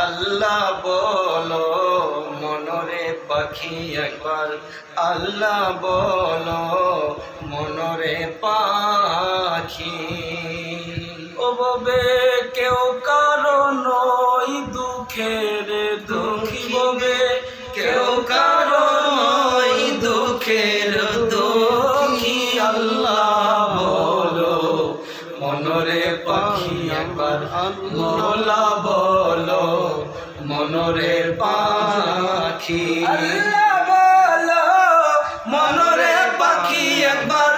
আল্লাহ বলো, মনরে পাখি একবার। আল্লাহ বলো, মনরে পাখি। ও ববে, কেউ কারণ ওই দুঃখের দুঃখী। ববে, কেউ কারণ দুঃখের দুঃখী। আল্লাহ বলো, মনরে পাখি একবার। মোলা বলো মনরে পাখি। মনরে পাখি একবার